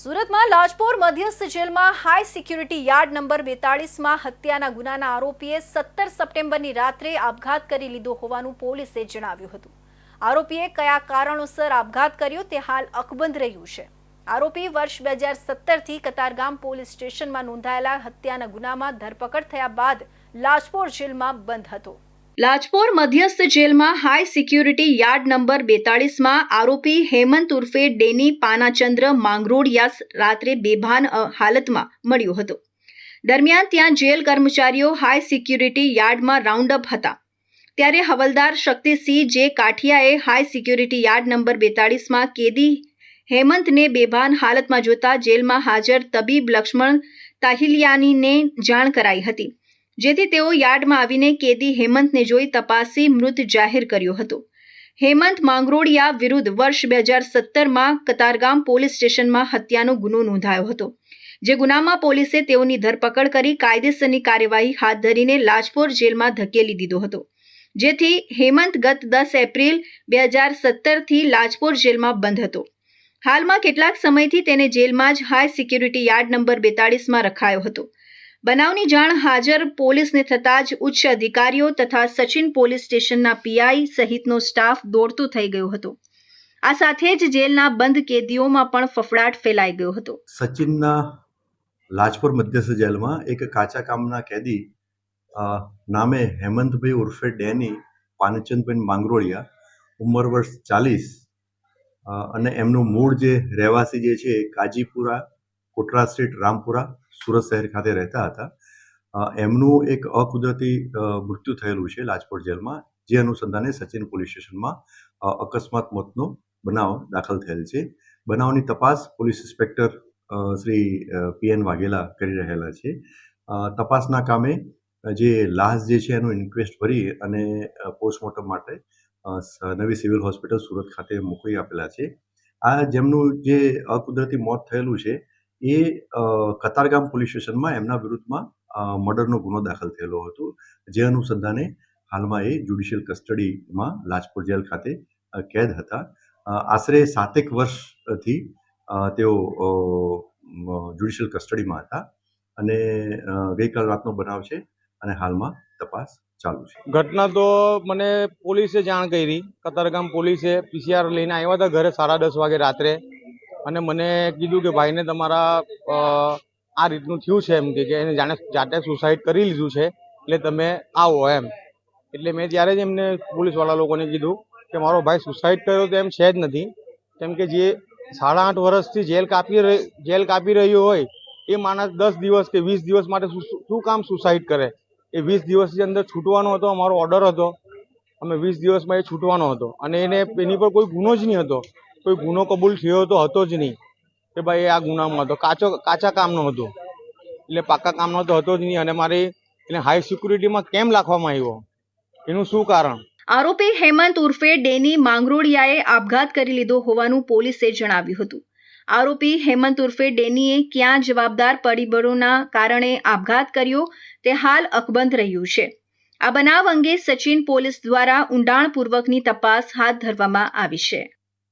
સુરતમાં લાજપોર મધ્યસ્થ જેલમાં હાઈ સિક્યુરિટી યાર્ડ નંબર બેતાળીસમાં હત્યાના ગુનાના આરોપીએ સત્તર સપ્ટેમ્બરની રાત્રે આપઘાત કરી લીધો હોવાનું પોલીસે જણાવ્યું હતું. આરોપીએ કયા કારણોસર આપઘાત કર્યો તે હાલ અકબંધ રહ્યું છે. આરોપી વર્ષ બે હજાર સત્તરથી કતારગામ પોલીસ સ્ટેશનમાં નોંધાયેલા હત્યાના ગુનામાં ધરપકડ થયા બાદ લાજપોર જેલમાં બંધ હતો. લાજપોર મધ્યસ્થ જેલમાં હાઈ સિક્યુરિટી યાર્ડ નંબર બેતાળીસમાં આરોપી હેમંત ઉર્ફે ડેની પાનાચંદ્ર માંગરોળિયા રાત્રે બેભાન હાલતમાં મળ્યો હતો. દરમિયાન ત્યાં જેલ કર્મચારીઓ હાઈ સિક્યુરિટી યાર્ડમાં રાઉન્ડ અપ હતા. ત્યારે હવલદાર શક્તિસિંહ જે કાઠિયાએ હાઈ સિક્યુરિટી યાર્ડ નંબર બેતાળીસમાં કેદી હેમંતને બેભાન હાલતમાં જોતા જેલમાં હાજર તબીબ લક્ષ્મણ તાહિલિયાનીને જાણ કરાઈ હતી. જેથી તેઓ યાર્ડમાં આવીને કેદી હેમંતને જોઈ તપાસી મૃત જાહેર કર્યો હતો. હેમંત માંગરોળિયા વિરુદ્ધ વર્ષ બે હજાર સત્તરમાં કતારગામ પોલીસ સ્ટેશનમાં હત્યાનો ગુનો નોંધાયો હતો, જે ગુનામાં પોલીસે તેઓની ધરપકડ કરી કાયદેસરની કાર્યવાહી હાથ ધરીને લાજપોર જેલમાં ધકેલી દીધો હતો. જેથી હેમંત ગત દસ એપ્રિલ બે હજાર સત્તરથી લાજપોર જેલમાં બંધ હતો. હાલમાં કેટલાક સમયથી તેને જેલમાં જ હાઈ સિક્યુરિટી યાર્ડ નંબર બેતાળીસમાં રખાયો હતો. બનાવની જાણ હાજર પોલીસને થતાં જ ઉચ્ચ અધિકારીઓ તથા સચિન પોલીસ સ્ટેશનના પીઆઈ સહિતનો સ્ટાફ દોડતો થઈ ગયો હતો. આ સાથે જ જેલના બંધ કેદીઓમાં પણ ફફડાટ ફેલાઈ ગયો હતો. સચિનના લાજપુર મધ્યસ્થ જેલમાં એક કાચા કામના કેદી નામે હેમંતભાઈ ઉર્ફે ડેની પાનચંદભાઈ માંગરોળિયા, ઉંમર વર્ષ ચાલીસ અને એમનું મૂળ જે રહેવાસી જે છે કાજીપુરા કોટરા સ્ટ્રીટ રામપુરા, સુરત શહેર ખાતે રહેતા હતા. એમનું એક અકુદરતી મૃત્યુ થયેલું છે લાજપોર જેલમાં, જે અનુસંધાને સચિન પોલીસ સ્ટેશનમાં અકસ્માત મોતનો બનાવ દાખલ થયેલ છે. બનાવની તપાસ police inspector Shri P N Vaghela કરી રહેલા છે. તપાસના કામે જે લાશ જે છે એનું ઇન્ક્વેસ્ટ ભરી અને પોસ્ટમોર્ટમ માટે નવી સિવિલ હોસ્પિટલ સુરત ખાતે મોકલી આપેલા છે. આ જેમનું જે અકુદરતી મોત થયેલું છે એ કતારગામ પોલીસ સ્ટેશનમાં એમના વિરુદ્ધમાં મર્ડરનો ગુનો દાખલ થયેલો હતો. જે અનુસંધાને હાલમાં એ જ્યુડિશિયલ કસ્ટડીમાં લાજપોર જેલ ખાતે કેદ હતા. આશરે સાતેક વર્ષથી તેઓ જ્યુડિશિયલ કસ્ટડીમાં હતા અને ગઈકાલ રાતનો બનાવ છે અને હાલમાં તપાસ ચાલુ છે. ઘટના તો મને પોલીસે જાણ કરી. કતારગામ પોલીસે પીસીઆર લઈને આવ્યા હતા ઘરે સાડા દસ વાગે રાત્રે. અને મને કીધું કે ભાઈને તમારા આ રીતનું થયું છે એમ કે એને જાણે જાતે સુસાઇડ કરી લીધું છે, એટલે તમે આવો એમ. એટલે મેં ત્યારે જ એમને પોલીસવાળા લોકોને કીધું કે મારો ભાઈ સુસાઇડ કર્યો તો એમ છે જ નથી. કેમ કે જે સાડા આઠ વર્ષથી જેલ કાપી જેલ કાપી રહ્યો હોય, એ માણસ દસ દિવસ કે વીસ દિવસ માટે શું કામ સુસાઇડ કરે? એ વીસ દિવસની અંદર છૂટવાનો હતો, અમારો ઓર્ડર હતો. અમે વીસ દિવસમાં એ છૂટવાનો હતો. અને એને એની પર કોઈ ગુનો જ નહીં હતો. કોઈ ગુનો કબૂલ થયો તો હતો જ નહીં. કે ભાઈ આ ગુનામાં હતો. કાચો, કાચા કામનો હતો. એટલે પાકા કામનો તો હતો જ નહીં અને મારી એને હાઈ સિક્યુરિટીમાં કેમ રાખવામાં આવ્યો? એનું શું કારણ? આરોપી હેમંત ઉર્ફે ડેની માંગરોળિયાએ આપઘાત કરી લીધો હોવાનું પોલીસે જણાવ્યું હતું. આરોપી હેમંત ઉર્ફે ડેનીએ ક્યાં જવાબદાર પરિબળોના કારણે આપઘાત કર્યો તે હાલ અકબંધ રહ્યું છે. આ બનાવ અંગે સચિન પોલીસ દ્વારા ઊંડાણપૂર્વકની તપાસ હાથ ધરવામાં આવી છે.